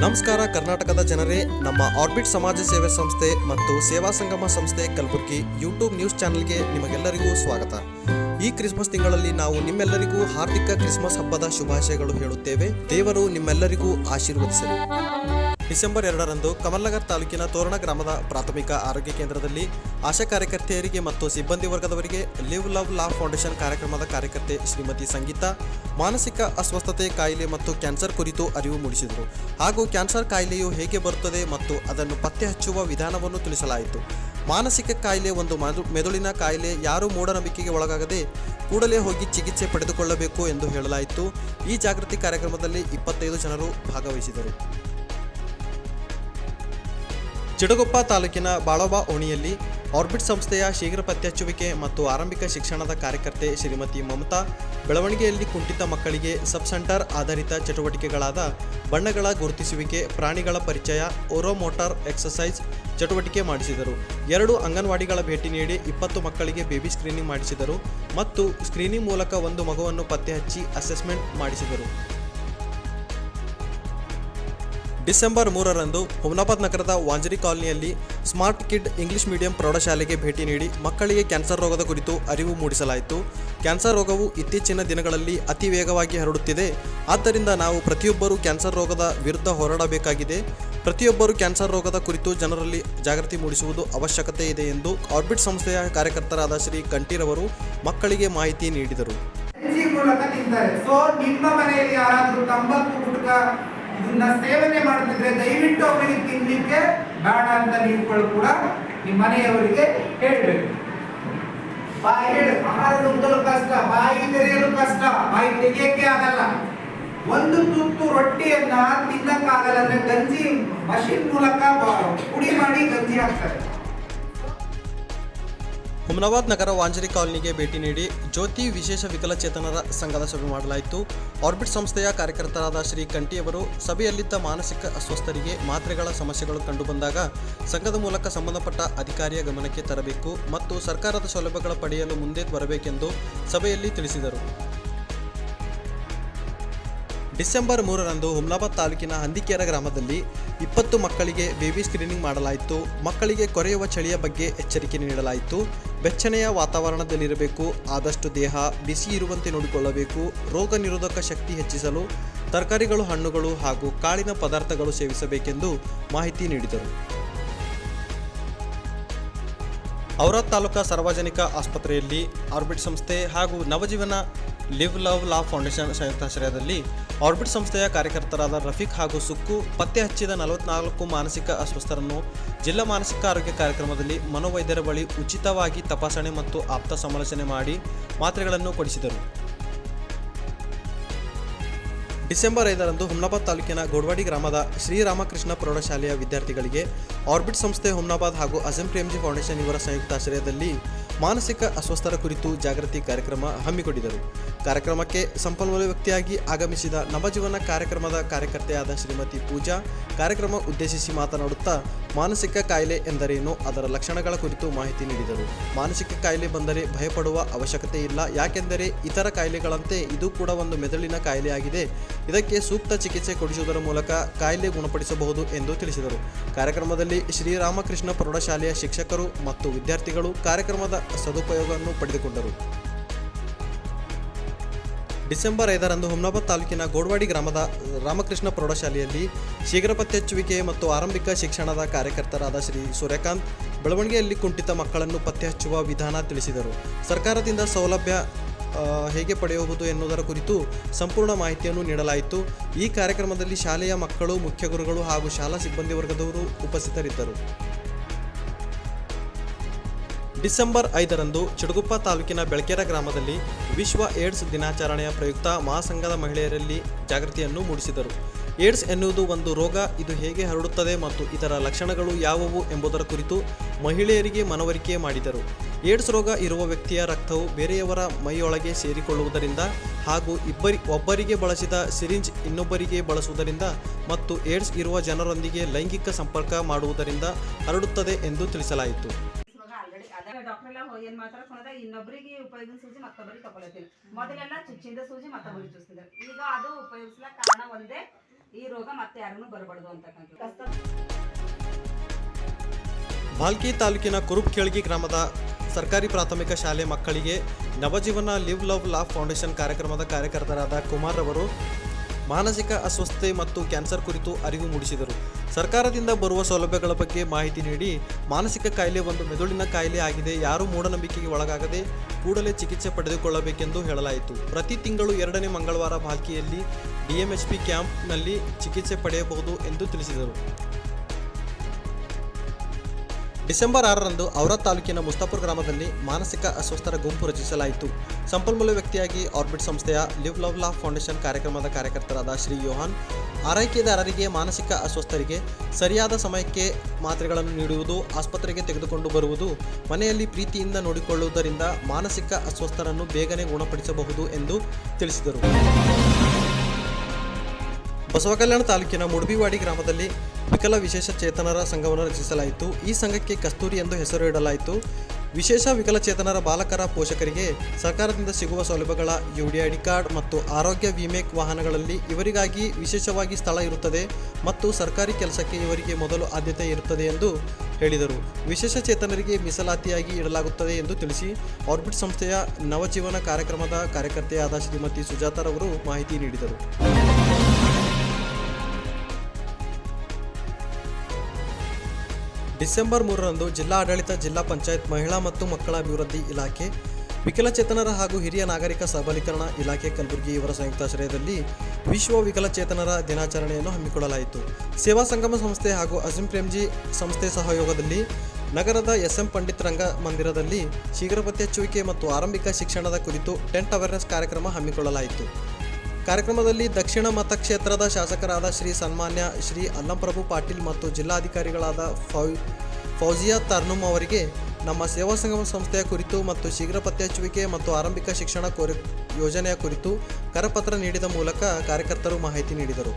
ನಮಸ್ಕಾರ, ಕರ್ನಾಟಕದ ಜನರೇ. ನಮ್ಮ ಆರ್ಬಿಟ್ ಸಮಾಜ ಸೇವೆ ಸಂಸ್ಥೆ ಮತ್ತು ಸೇವಾ ಸಂಗಮ ಸಂಸ್ಥೆ ಕಲಬುರಗಿ ಯೂಟ್ಯೂಬ್ ನ್ಯೂಸ್ ಚಾನೆಲ್ಗೆ ನಿಮಗೆಲ್ಲರಿಗೂ ಸ್ವಾಗತ. ಈ ಕ್ರಿಸ್ಮಸ್ ತಿಂಗಳಲ್ಲಿ ನಾವು ನಿಮ್ಮೆಲ್ಲರಿಗೂ ಹಾರ್ದಿಕ ಕ್ರಿಸ್ಮಸ್ ಹಬ್ಬದ ಶುಭಾಶಯಗಳು ಹೇಳುತ್ತೇವೆ. ದೇವರು ನಿಮ್ಮೆಲ್ಲರಿಗೂ ಆಶೀರ್ವದಿಸಲಿ. ಡಿಸೆಂಬರ್ ಎರಡರಂದು ಕಮಲ್ನಗರ್ ತಾಲೂಕಿನ ತೋರಣ ಗ್ರಾಮದ ಪ್ರಾಥಮಿಕ ಆರೋಗ್ಯ ಕೇಂದ್ರದಲ್ಲಿ ಆಶಾ ಕಾರ್ಯಕರ್ತೆಯರಿಗೆ ಮತ್ತು ಸಿಬ್ಬಂದಿ ವರ್ಗದವರಿಗೆ ಲಿವ್ ಲವ್ ಲಾ ಫೌಂಡೇಶನ್ ಕಾರ್ಯಕ್ರಮದ ಕಾರ್ಯಕರ್ತೆ ಶ್ರೀಮತಿ ಸಂಗೀತ ಮಾನಸಿಕ ಅಸ್ವಸ್ಥತೆ ಕಾಯಿಲೆ ಮತ್ತು ಕ್ಯಾನ್ಸರ್ ಕುರಿತು ಅರಿವು ಮೂಡಿಸಿದರು. ಹಾಗೂ ಕ್ಯಾನ್ಸರ್ ಕಾಯಿಲೆಯು ಹೇಗೆ ಬರುತ್ತದೆ ಮತ್ತು ಅದನ್ನು ಪತ್ತೆ ಹಚ್ಚುವ ವಿಧಾನವನ್ನು ತಿಳಿಸಲಾಯಿತು. ಮಾನಸಿಕ ಕಾಯಿಲೆ ಒಂದು ಮೆದು- ಮೆದುಳಿನ ಕಾಯಿಲೆ ಯಾರು ಮೂಢನಂಬಿಕೆಗೆ ಒಳಗಾಗದೆ ಕೂಡಲೇ ಹೋಗಿ ಚಿಕಿತ್ಸೆ ಪಡೆದುಕೊಳ್ಳಬೇಕು ಎಂದು ಹೇಳಲಾಯಿತು. ಈ ಜಾಗೃತಿ ಕಾರ್ಯಕ್ರಮದಲ್ಲಿ ಇಪ್ಪತ್ತೈದು ಜನರು ಭಾಗವಹಿಸಿದರು. ಚಿಡಗೊಪ್ಪ ತಾಲೂಕಿನ ಬಾಳೋಬಾ ಓಣಿಯಲ್ಲಿ ಆರ್ಬಿಟ್ ಸಂಸ್ಥೆಯ ಶೀಘ್ರ ಪತ್ತೆಹಚ್ಚುವಿಕೆ ಮತ್ತು ಆರಂಭಿಕ ಶಿಕ್ಷಣದ ಕಾರ್ಯಕರ್ತೆ ಶ್ರೀಮತಿ ಮಮತಾ, ಬೆಳವಣಿಗೆಯಲ್ಲಿ ಕುಂಠಿತ ಮಕ್ಕಳಿಗೆ ಸಬ್ ಸೆಂಟರ್ ಆಧಾರಿತ ಚಟುವಟಿಕೆಗಳಾದ ಬಣ್ಣಗಳ ಗುರುತಿಸುವಿಕೆ, ಪ್ರಾಣಿಗಳ ಪರಿಚಯ ಓರೋಮೋಟಾರ್ ಎಕ್ಸಸೈಸ್ ಚಟುವಟಿಕೆ ಮಾಡಿಸಿದರು. ಎರಡು ಅಂಗನವಾಡಿಗಳ ಭೇಟಿ ನೀಡಿ ಇಪ್ಪತ್ತು ಮಕ್ಕಳಿಗೆ ಬೇಬಿ ಸ್ಕ್ರೀನಿಂಗ್ ಮಾಡಿಸಿದರು ಮತ್ತು ಸ್ಕ್ರೀನಿಂಗ್ ಮೂಲಕ ಒಂದು ಮಗುವನ್ನು ಪತ್ತೆಹಚ್ಚಿ ಅಸೆಸ್ಮೆಂಟ್ ಮಾಡಿಸಿದರು. ಡಿಸೆಂಬರ್ ಮೂರರಂದು ಹುಮ್ನಾಬಾದ್ ನಗರದ ವಾಂಜರಿ ಕಾಲನಿಯಲ್ಲಿ ಸ್ಮಾರ್ಟ್ ಕಿಡ್ ಇಂಗ್ಲಿಷ್ ಮೀಡಿಯಂ ಪ್ರೌಢಶಾಲೆಗೆ ಭೇಟಿ ನೀಡಿ ಮಕ್ಕಳಿಗೆ ಕ್ಯಾನ್ಸರ್ ರೋಗದ ಕುರಿತು ಅರಿವು ಮೂಡಿಸಲಾಯಿತು. ಕ್ಯಾನ್ಸರ್ ರೋಗವು ಇತ್ತೀಚಿನ ದಿನಗಳಲ್ಲಿ ಅತಿ ವೇಗವಾಗಿ ಹರಡುತ್ತಿದೆ. ಆದ್ದರಿಂದ ನಾವು ಪ್ರತಿಯೊಬ್ಬರೂ ಕ್ಯಾನ್ಸರ್ ರೋಗದ ವಿರುದ್ಧ ಹೋರಾಡಬೇಕಾಗಿದೆ. ಪ್ರತಿಯೊಬ್ಬರು ಕ್ಯಾನ್ಸರ್ ರೋಗದ ಕುರಿತು ಜನರಲ್ಲಿ ಜಾಗೃತಿ ಮೂಡಿಸುವುದು ಅವಶ್ಯಕತೆ ಇದೆ ಎಂದು ಆರ್ಬಿಟ್ ಸಂಸ್ಥೆಯ ಕಾರ್ಯಕರ್ತರಾದ ಶ್ರೀ ಕಂಠೀರವರು ಮಕ್ಕಳಿಗೆ ಮಾಹಿತಿ ನೀಡಿದರು. ಮೂಲಕ ನಿಮ್ಮ ಮನೆಯಲ್ಲಿ ಯಾರಾದರೂ ತಂಬಾಕು ಇದನ್ನ ಸೇವನೆ ಮಾಡುತ್ತಿದ್ರೆ ದಯವಿಟ್ಟು ಅವರಿಗೆ ತಿನ್ನಲಿಕ್ಕೆ ಬೇಡ ಅಂತ ನೀವುಗಳು ಕೂಡ ನಿಮ್ಮ ಮನೆಯವರಿಗೆ ಹೇಳಬೇಕು. ಬಾಯಿ ಹೇಳಿ ಆಹಾರ ನುಂಗಲು ಕಷ್ಟ, ಬಾಯಿ ತೆರೆಯಲು ಕಷ್ಟ, ಬಾಯಿ ತೆಗೆಯಕ್ಕೆ ಆಗಲ್ಲ. ಒಂದು ತುತ್ತು ರೊಟ್ಟಿಯನ್ನ ತಿನ್ನಕ್ಕಾಗಲ್ಲ ಅಂದ್ರೆ ಗಂಜಿ ಮಷಿನ್ ಮೂಲಕ ಪುಡಿ ಮಾಡಿ ಗಂಜಿ ಹಾಕ್ತಾರೆ. ಹುಮ್ನಾಬಾದ್ ನಗರ ವಾಂಜರಿ ಕಾಲೋನಿಗೆ ಭೇಟಿ ನೀಡಿ ಜ್ಯೋತಿ ವಿಶೇಷ ವಿಕಲಚೇತನರ ಸಂಘದ ಸಭೆ ಮಾಡಲಾಯಿತು. ಆರ್ಬಿಟ್ ಸಂಸ್ಥೆಯ ಕಾರ್ಯಕರ್ತರಾದ ಶ್ರೀ ಕಂಠಿಯವರು ಸಭೆಯಲ್ಲಿದ್ದ ಮಾನಸಿಕ ಅಸ್ವಸ್ಥರಿಗೆ ಮಾತ್ರೆಗಳ ಸಮಸ್ಯೆಗಳು ಕಂಡುಬಂದಾಗ ಸಂಘದ ಮೂಲಕ ಸಂಬಂಧಪಟ್ಟ ಅಧಿಕಾರಿಯ ಗಮನಕ್ಕೆ ತರಬೇಕು ಮತ್ತು ಸರ್ಕಾರದ ಸೌಲಭ್ಯಗಳ ಪಡೆಯಲು ಮುಂದೆ ಬರಬೇಕೆಂದು ಸಭೆಯಲ್ಲಿ ತಿಳಿಸಿದರು. ಡಿಸೆಂಬರ್ ಮೂರರಂದು ಹುಮ್ನಾಬಾದ್ ತಾಲೂಕಿನ ಹಂದಿಕೇರ ಗ್ರಾಮದಲ್ಲಿ ಇಪ್ಪತ್ತು ಮಕ್ಕಳಿಗೆ ಬೇಬಿ ಸ್ಕ್ರೀನಿಂಗ್ ಮಾಡಲಾಯಿತು. ಮಕ್ಕಳಿಗೆ ಕೊರೆಯುವ ಚಳಿಯ ಬಗ್ಗೆ ಎಚ್ಚರಿಕೆ ನೀಡಲಾಯಿತು. ಬೆಚ್ಚನೆಯ ವಾತಾವರಣದಲ್ಲಿರಬೇಕು, ಆದಷ್ಟು ದೇಹ ಬಿಸಿ ಇರುವಂತೆ ನೋಡಿಕೊಳ್ಳಬೇಕು, ರೋಗ ನಿರೋಧಕ ಶಕ್ತಿ ಹೆಚ್ಚಿಸಲು ತರಕಾರಿಗಳು, ಹಣ್ಣುಗಳು ಹಾಗೂ ಕಾಳಿನ ಪದಾರ್ಥಗಳು ಸೇವಿಸಬೇಕೆಂದು ಮಾಹಿತಿ ನೀಡಿದರು. ಔರಾದ್ ತಾಲೂಕಾ ಸಾರ್ವಜನಿಕ ಆಸ್ಪತ್ರೆಯಲ್ಲಿ ಆರ್ಬಿಟ್ ಸಂಸ್ಥೆ ಹಾಗೂ Navajeevana live love law foundation ಸಂಯುಕ್ತಾಶ್ರಯದಲ್ಲಿ ಆರ್ಬಿಟ್ ಸಂಸ್ಥೆಯ ಕಾರ್ಯಕರ್ತರಾದ ರಫೀಕ್ ಹಾಗೂ ಸುಕ್ಕು ಪತ್ತೆ ಹಚ್ಚಿದ ನಲವತ್ನಾಲ್ಕು ಮಾನಸಿಕ ಅಸ್ವಸ್ಥರನ್ನು ಜಿಲ್ಲಾ ಮಾನಸಿಕ ಆರೋಗ್ಯ ಕಾರ್ಯಕ್ರಮದಲ್ಲಿ ಮನೋವೈದ್ಯರ ಬಳಿ ಉಚಿತವಾಗಿ ತಪಾಸಣೆ ಮತ್ತು ಆಪ್ತ ಸಮಾಲೋಚನೆ ಮಾಡಿ ಮಾತ್ರೆಗಳನ್ನು ಕೊಡಿಸಿದರು. ಡಿಸೆಂಬರ್ ಐದರಂದು ಹುಮ್ನಾಬಾದ್ ತಾಲೂಕಿನ ಗೋಡ್ವಾಡಿ ಗ್ರಾಮದ ಶ್ರೀರಾಮಕೃಷ್ಣ ಪ್ರೌಢಶಾಲೆಯ ವಿದ್ಯಾರ್ಥಿಗಳಿಗೆ ಆರ್ಬಿಟ್ ಸಂಸ್ಥೆ ಹುಮ್ನಾಬಾದ್ ಹಾಗೂ ಅಜಂ ಪ್ರೇಮ್ಜಿ ಫೌಂಡೇಶನ್ ಇವರ ಸಂಯುಕ್ತಾಶ್ರಯದಲ್ಲಿ ಮಾನಸಿಕ ಅಸ್ವಸ್ಥರ ಕುರಿತು ಜಾಗೃತಿ ಕಾರ್ಯಕ್ರಮ ಹಮ್ಮಿಕೊಂಡಿದ್ದರು. ಕಾರ್ಯಕ್ರಮಕ್ಕೆ ಸಂಪನ್ಮೂಲ ವ್ಯಕ್ತಿಯಾಗಿ ಆಗಮಿಸಿದ ನವಜೀವನ ಕಾರ್ಯಕ್ರಮದ ಕಾರ್ಯಕರ್ತೆಯಾದ ಶ್ರೀಮತಿ ಪೂಜಾ, ಕಾರ್ಯಕ್ರಮ ಉದ್ದೇಶಿಸಿ ಮಾತನಾಡುತ್ತಾ, ಮಾನಸಿಕ ಕಾಯಿಲೆ ಎಂದರೇನು? ಅದರ ಲಕ್ಷಣಗಳ ಕುರಿತು ಮಾಹಿತಿ ನೀಡಿದರು. ಮಾನಸಿಕ ಕಾಯಿಲೆ ಬಂದರೆ ಭಯಪಡುವ ಅವಶ್ಯಕತೆ ಇಲ್ಲ. ಯಾಕೆಂದರೆ ಇತರ ಕಾಯಿಲೆಗಳಂತೆ ಇದು ಕೂಡ ಒಂದು ಮೆದುಳಿನ ಕಾಯಿಲೆಯಾಗಿದೆ. ಇದಕ್ಕೆ ಸೂಕ್ತ ಚಿಕಿತ್ಸೆ ಕೊಡಿಸುವುದರ ಮೂಲಕ ಕಾಯಿಲೆ ಗುಣಪಡಿಸಬಹುದು ಎಂದು ತಿಳಿಸಿದರು. ಕಾರ್ಯಕ್ರಮದಲ್ಲಿ ಶ್ರೀರಾಮಕೃಷ್ಣ ಪ್ರೌಢಶಾಲೆಯ ಶಿಕ್ಷಕರು ಮತ್ತು ವಿದ್ಯಾರ್ಥಿಗಳು ಕಾರ್ಯಕ್ರಮದ ಸದುಪಯೋಗವನ್ನು ಪಡೆದುಕೊಂಡರು. ಡಿಸೆಂಬರ್ ಐದರಂದು ಹುಮ್ನಾಬಾದ್ ತಾಲೂಕಿನ ಗೋಡ್ವಾಡಿ ಗ್ರಾಮದ ರಾಮಕೃಷ್ಣ ಪ್ರೌಢಶಾಲೆಯಲ್ಲಿ ಶೀಘ್ರ ಪತ್ತೆಹಚ್ಚುವಿಕೆ ಮತ್ತು ಆರಂಭಿಕ ಶಿಕ್ಷಣದ ಕಾರ್ಯಕರ್ತರಾದ ಶ್ರೀ ಸೂರ್ಯಕಾಂತ್ ಬೆಳವಣಿಗೆಯಲ್ಲಿ ಕುಂಠಿತ ಮಕ್ಕಳನ್ನು ಪತ್ತೆಹಚ್ಚುವ ವಿಧಾನ ತಿಳಿಸಿದರು. ಸರ್ಕಾರದಿಂದ ಸೌಲಭ್ಯ ಹೇಗೆ ಪಡೆಯಬಹುದು ಎನ್ನುವುದರ ಕುರಿತು ಸಂಪೂರ್ಣ ಮಾಹಿತಿಯನ್ನು ನೀಡಲಾಯಿತು. ಈ ಕಾರ್ಯಕ್ರಮದಲ್ಲಿ ಶಾಲೆಯ ಮಕ್ಕಳು, ಮುಖ್ಯ ಗುರುಗಳು ಹಾಗೂ ಶಾಲಾ ಸಿಬ್ಬಂದಿ ವರ್ಗದವರು ಉಪಸ್ಥಿತರಿದ್ದರು. ಡಿಸೆಂಬರ್ ಐದರಂದು ಚಿಡುಗುಪ್ಪ ತಾಲೂಕಿನ ಬೆಳಕೆರ ಗ್ರಾಮದಲ್ಲಿ ವಿಶ್ವ ಏಡ್ಸ್ ದಿನಾಚರಣೆಯ ಪ್ರಯುಕ್ತ ಮಹಾಸಂಘದ ಮಹಿಳೆಯರಲ್ಲಿ ಜಾಗೃತಿಯನ್ನು ಮೂಡಿಸಿದರು. ಏಡ್ಸ್ ಎನ್ನುವುದು ಒಂದು ರೋಗ, ಇದು ಹೇಗೆ ಹರಡುತ್ತದೆ ಮತ್ತು ಇದರ ಲಕ್ಷಣಗಳು ಯಾವುವು ಎಂಬುದರ ಕುರಿತು ಮಹಿಳೆಯರಿಗೆ ಮನವರಿಕೆ ಮಾಡಿದರು. ಏಡ್ಸ್ ರೋಗ ಇರುವ ವ್ಯಕ್ತಿಯ ರಕ್ತವು ಬೇರೆಯವರ ಮೈಯೊಳಗೆ ಸೇರಿಕೊಳ್ಳುವುದರಿಂದ ಹಾಗೂ ಇಬ್ಬರಿ, ಒಬ್ಬರಿಗೆ ಬಳಸಿದ ಸಿರಿಂಜ್ ಇನ್ನೊಬ್ಬರಿಗೆ ಬಳಸುವುದರಿಂದ ಮತ್ತು ಏಡ್ಸ್ ಇರುವ ಜನರೊಂದಿಗೆ ಲೈಂಗಿಕ ಸಂಪರ್ಕ ಮಾಡುವುದರಿಂದ ಹರಡುತ್ತದೆ ಎಂದು ತಿಳಿಸಲಾಯಿತು. ಡಾಕ್ಟರ್ ಎಲ್ಲ ಏನ್ ಮಾತಾಡ್ಕೊಂಡ ಇನ್ನೊಬ್ಬರಿಗೆ ಉಪಯೋಗಿಸಿದ ಸೂಜಿ ಮತ್ತೊಬ್ಬರಿಗೆ ತಗೊಳತಿಲ್ಲ ಮೊದಲೆಲ್ಲ ಚುಚ್ಚಿಂದ ಸೂಜಿ ಮತ್ತೊಬ್ಬರಿಗೆ ಚುಚ್ಚಿದ್ರು ಈಗ ಅದು ಉಪಯೋಗಿಸಲ ಕಾರಣ ಒಂದೇ, ಈ ರೋಗ ಮತ್ತೆ ಯಾರನ್ನು ಬರಬಾರ್ದು ಅಂತಕ್ಕಂಥ ಭಾಲ್ಕಿ ತಾಲೂಕಿನ ಕುರುಬ್ಕೇಳ್ಗಿ ಗ್ರಾಮದ ಸರ್ಕಾರಿ ಪ್ರಾಥಮಿಕ ಶಾಲೆ ಮಕ್ಕಳಿಗೆ Navajeevan live love laugh foundation ಕಾರ್ಯಕ್ರಮದ ಕಾರ್ಯಕರ್ತರಾದ ಕುಮಾರ್ ಅವರು ಮಾನಸಿಕ ಅಸ್ವಸ್ಥತೆ ಮತ್ತು ಕ್ಯಾನ್ಸರ್ ಕುರಿತು ಅರಿವು ಮೂಡಿಸಿದರು. ಸರ್ಕಾರದಿಂದ ಬರುವ ಸೌಲಭ್ಯಗಳ ಬಗ್ಗೆ ಮಾಹಿತಿ ನೀಡಿ ಮಾನಸಿಕ ಕಾಯಿಲೆ ಒಂದು ಮೆದುಳಿನ ಕಾಯಿಲೆ ಆಗಿದೆ. ಯಾರೂ ಮೂಢನಂಬಿಕೆಗೆ ಒಳಗಾಗದೆ ಕೂಡಲೇ ಚಿಕಿತ್ಸೆ ಪಡೆದುಕೊಳ್ಳಬೇಕೆಂದು ಹೇಳಲಾಯಿತು. ಪ್ರತಿ ತಿಂಗಳು ಎರಡನೇ ಮಂಗಳವಾರ ಭಾಲ್ಕಿಯಲ್ಲಿ ಡಿಎಂಎಚ್ಪಿ ಕ್ಯಾಂಪ್ನಲ್ಲಿ ಚಿಕಿತ್ಸೆ ಪಡೆಯಬಹುದು ಎಂದು ತಿಳಿಸಿದರು. ಡಿಸೆಂಬರ್ ಆರರಂದು ಔರಾ ತಾಲೂಕಿನ ಮುಸ್ತಾಪುರ್ ಗ್ರಾಮದಲ್ಲಿ ಮಾನಸಿಕ ಅಸ್ವಸ್ಥರ ಗುಂಪು ರಚಿಸಲಾಯಿತು. ಸಂಪನ್ಮೂಲ ವ್ಯಕ್ತಿಯಾಗಿ ಆರ್ಬಿಟ್ ಸಂಸ್ಥೆಯ ಲಿವ್ ಲವ್ ಲಾ ಫೌಂಡೇಶನ್ ಕಾರ್ಯಕ್ರಮದ ಕಾರ್ಯಕರ್ತರಾದ ಶ್ರೀ ಯೋಹಾನ್, ಆರೈಕೆದಾರರಿಗೆ ಮಾನಸಿಕ ಅಸ್ವಸ್ಥರಿಗೆ ಸರಿಯಾದ ಸಮಯಕ್ಕೆ ಮಾತ್ರೆಗಳನ್ನು ನೀಡುವುದು, ಆಸ್ಪತ್ರೆಗೆ ತೆಗೆದುಕೊಂಡು ಬರುವುದು, ಮನೆಯಲ್ಲಿ ಪ್ರೀತಿಯಿಂದ ನೋಡಿಕೊಳ್ಳುವುದರಿಂದ ಮಾನಸಿಕ ಅಸ್ವಸ್ಥರನ್ನು ಬೇಗನೆ ಗುಣಪಡಿಸಬಹುದು ಎಂದು ತಿಳಿಸಿದರು. ಬಸವಕಲ್ಯಾಣ ತಾಲೂಕಿನ ಮುಡ್ಬಿವಾಡಿ ಗ್ರಾಮದಲ್ಲಿ ವಿಕಲ ವಿಶೇಷ ಚೇತನರ ಸಂಘವನ್ನು ರಚಿಸಲಾಯಿತು. ಈ ಸಂಘಕ್ಕೆ ಕಸ್ತೂರಿ ಎಂದು ಹೆಸರು ಇಡಲಾಯಿತು. ವಿಶೇಷ ವಿಕಲಚೇತನರ ಬಾಲಕರ ಪೋಷಕರಿಗೆ ಸರ್ಕಾರದಿಂದ ಸಿಗುವ ಸೌಲಭ್ಯಗಳ ಯುಡಿಐಡಿ ಕಾರ್ಡ್ ಮತ್ತು ಆರೋಗ್ಯ ವಿಮೆ ವಾಹನಗಳಲ್ಲಿ ಇವರಿಗಾಗಿ ವಿಶೇಷವಾಗಿ ಸ್ಥಳ ಇರುತ್ತದೆ ಮತ್ತು ಸರ್ಕಾರಿ ಕೆಲಸಕ್ಕೆ ಇವರಿಗೆ ಮೊದಲು ಆದ್ಯತೆ ಇರುತ್ತದೆ ಎಂದು ಹೇಳಿದರು. ವಿಶೇಷ ಚೇತನರಿಗೆ ಮೀಸಲಾತಿಯಾಗಿ ಇಡಲಾಗುತ್ತದೆ ಎಂದು ತಿಳಿಸಿ ಆರ್ಬಿಟ್ ಸಂಸ್ಥೆಯ ನವಜೀವನ ಕಾರ್ಯಕ್ರಮದ ಕಾರ್ಯಕರ್ತೆಯಾದ ಶ್ರೀಮತಿ ಸುಜಾತಾರವರು ಮಾಹಿತಿ ನೀಡಿದರು. ಡಿಸೆಂಬರ್ ಮೂರರಂದು ಜಿಲ್ಲಾ ಆಡಳಿತ ಜಿಲ್ಲಾ ಪಂಚಾಯತ್, ಮಹಿಳಾ ಮತ್ತು ಮಕ್ಕಳ ಅಭಿವೃದ್ಧಿ ಇಲಾಖೆ, ವಿಕಲಚೇತನರ ಹಾಗೂ ಹಿರಿಯ ನಾಗರಿಕ ಸಬಲೀಕರಣ ಇಲಾಖೆ ಕಲಬುರಗಿ ಇವರ ಸಂಯುಕ್ತಾಶ್ರಯದಲ್ಲಿ ವಿಶ್ವ ವಿಕಲಚೇತನರ ದಿನಾಚರಣೆಯನ್ನು ಹಮ್ಮಿಕೊಳ್ಳಲಾಯಿತು. ಸೇವಾ ಸಂಗಮ ಸಂಸ್ಥೆ ಹಾಗೂ ಅಜಿಂ ಪ್ರೇಮ್ಜಿ ಸಂಸ್ಥೆ ಸಹಯೋಗದಲ್ಲಿ ನಗರದ ಎಸ್ ಎಂ ಪಂಡಿತ್ ರಂಗ ಮಂದಿರದಲ್ಲಿ ಶೀಘ್ರ ಹಚ್ಚುವಿಕೆ ಮತ್ತು ಆರಂಭಿಕ ಶಿಕ್ಷಣದ ಕುರಿತು ಟೆಂಟ್ ಅವೇರ್ನೆಸ್ ಕಾರ್ಯಕ್ರಮ ಹಮ್ಮಿಕೊಳ್ಳಲಾಯಿತು. ಕಾರ್ಯಕ್ರಮದಲ್ಲಿ ದಕ್ಷಿಣ ಮತಕ್ಷೇತ್ರದ ಶಾಸಕರಾದ ಶ್ರೀ ಸನ್ಮಾನ್ಯ ಶ್ರೀ ಅಲ್ಲಂಪ್ರಭು ಪಾಟೀಲ್ ಮತ್ತು ಜಿಲ್ಲಾಧಿಕಾರಿಗಳಾದ ಫೌ, ಫೌಜಿಯಾ ತರ್ನುಮ್ ಅವರಿಗೆ ನಮ್ಮ ಸೇವಾ ಸಂಗಮ ಸಂಸ್ಥೆಯ ಕುರಿತು ಮತ್ತು ಶೀಘ್ರ ಪತ್ತೆಹಚ್ಚುವಿಕೆ ಮತ್ತು ಆರಂಭಿಕ ಶಿಕ್ಷಣ ಕೋರಿ, ಯೋಜನೆಯ ಕುರಿತು ಕರಪತ್ರ ನೀಡಿದ ಮೂಲಕ ಕಾರ್ಯಕರ್ತರು ಮಾಹಿತಿ ನೀಡಿದರು.